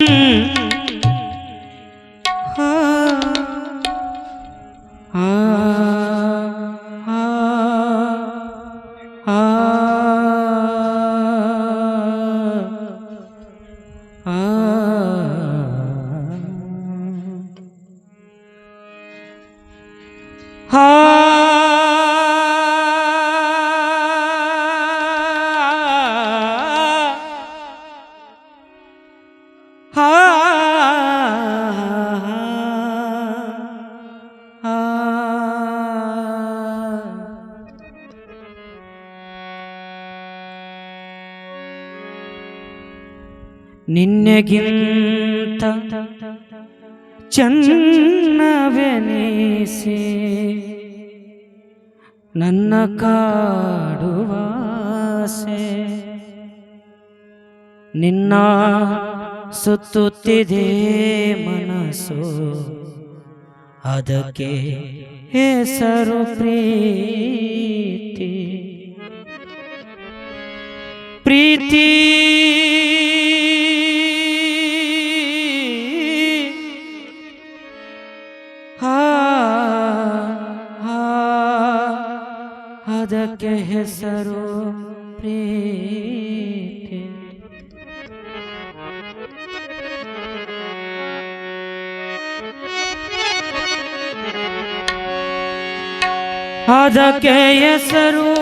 ಆ, ನಿನ್ನೆಗಿಂತ ಚನ್ನವೆನಿಸಿ ನನ್ನ ಕಾಡುವಾಸೆ ನಿನ್ನ ಸುತ್ತುತ್ತಿದೆ ಮನಸ್ಸು. ಅದಕ್ಕೆ ಹೆಸರು ಪ್ರೀತಿ. ಪ್ರೀತಿ ಅದಕ್ಕೆ ಹೆಸರು ಪ್ರೀತಿ. ಅದಕ್ಕೆ ಹೆಸರು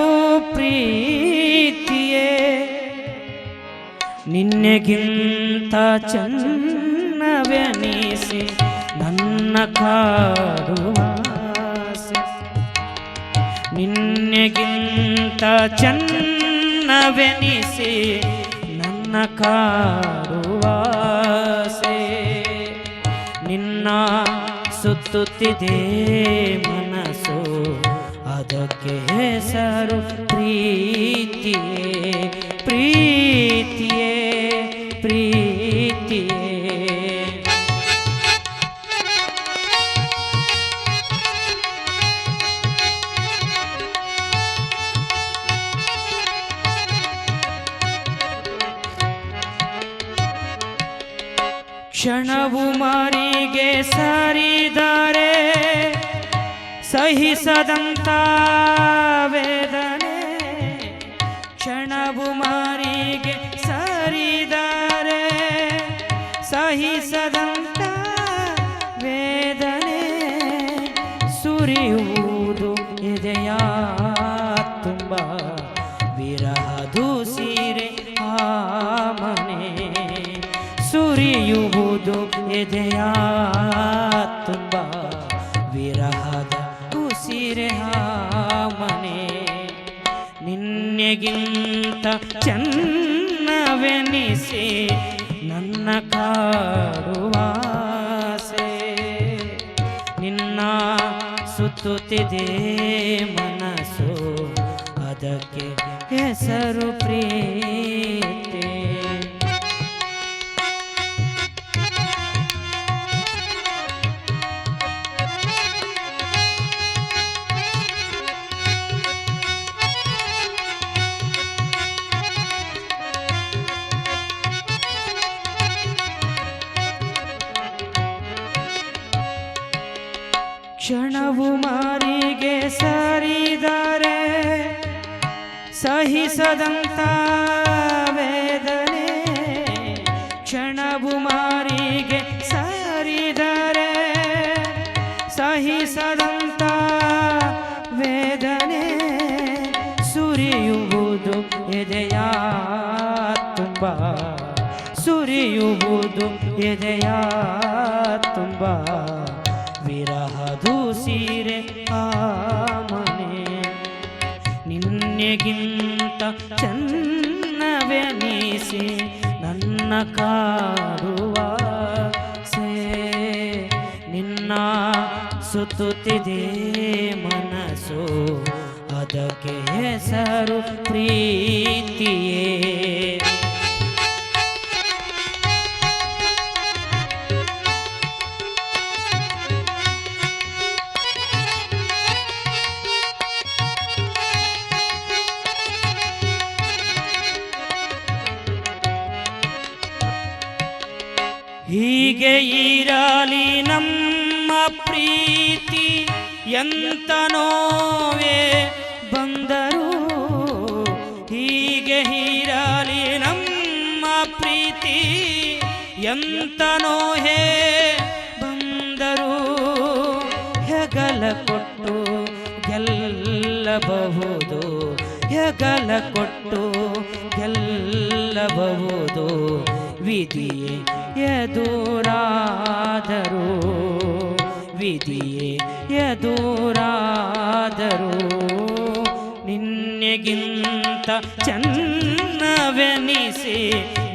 ಪ್ರೀತಿಯೇ. ನಿನ್ನೆಗಿಂತ ಚನ್ನವೆನಿಸಿ ನನ್ನ ಕಾಡುವಾಸೆ ನಿನ್ನೆಗಿಂತ ಚನ್ನವೆನಿಸಿ ನನ್ನ ಕಾಡುವಾಸೆ ನಿನ್ನ ಸುತ್ತುತ್ತಿದೆ ಮನಸ್ಸು ಅದಕ್ಕೆ ಹೆಸರು ಪ್ರೀತಿಯೇ. ಕ್ಷಣವು ಮಾರಿಗೆ ಸಾರಿದರೆ ಸಹಿಸದಂತ ವೇದನೆ. ಕ್ಷಣವು ಮಾರಿಗೆ ಸಾರಿದರೆ ಸಹಿಸದಂತ ವೇದನೆ. ಸುರಿಯುವುದು ಎದೆಯ ತುಂಬ ಸುರಿಯುವುದು ಎದೆಯ ತುಂಬ ವಿರಹದ ಉಸಿರೆ ಮನೆ. ನಿನ್ನೆಗಿಂತ ಚೆನ್ನವೆನಿಸಿ ನನ್ನ ಕಾಡುವಾಸೆ ನಿನ್ನ ಸುತ್ತುತ್ತಿದೆ ಮನಸ್ಸು, ಅದಕ್ಕೆ ಹೆಸರು ಪ್ರೀತಿ. ಕ್ಷಣವು ಮಾರಿಗೆ ಸರಿದರೆ ಸಹಿಸದಂತ ವೇದನೆ. ಕ್ಷಣವು ಮಾರಿಗೆ ಸರಿದರೆ ಸಹಿಸದಂತ ವೇದನೆ. ಸುರಿಯುವುದು ಎದೆಯ ತುಂಬ ಸುರಿಯುವುದು ಎದೆಯ ತುಂಬ ವಿರಹದು ಸೀರೆ ಆ ಮನೆ. ನಿನ್ನೆಗಿಂತ ಚೆನ್ನವೆನಿಸಿ ನನ್ನ ಕಾಡುವ ಸೇ ನಿನ್ನ ಸುತ್ತುತ್ತಿದೆ ಮನಸ್ಸು, ಅದಕ್ಕೆ ಹೆಸರು ಪ್ರೀತಿಯೇ. ಹೀಗೆ ಇರಲಿ ನಮ್ಮ ಪ್ರೀತಿ ಎಂತ ನೋವೇ ಬಂದರು ಹೀಗೆ ಇರಲಿ ನಮ್ಮ ಪ್ರೀತಿ ಎಂತ ನೋಹೇ ಬಂದರು ಹೆಗಲ ಕೊಟ್ಟು ಗೆಲ್ಲಬಹುದು, ಹೆಗಲ ಕೊಟ್ಟು ಗೆಲ್ಲಬಹುದು. ವಿಧಿಯೇ ಎದುರಾದರು ವಿಧಿಯೇ ಎದುರಾದರು, ನಿನ್ನೆಗಿಂತ ಚೆನ್ನವೆನಿಸಿ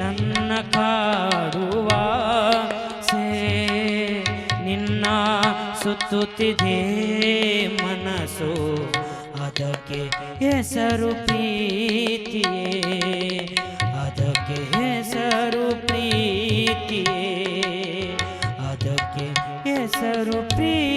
ನನ್ನ ಕಾಡುವ ಸೇ, ನಿನ್ನ ಸುತ್ತುತ್ತಿದೆ ಮನಸ್ಸು, ಅದಕ್ಕೆ ಹೆಸರು ಪ್ರೀತಿಯೇ, ಅದಕ್ಕೆ ಪ್ರೀತಿಯೇ ಅದಕ್ಕೆ ಹೆಸರು ಪ್ರೀತಿ.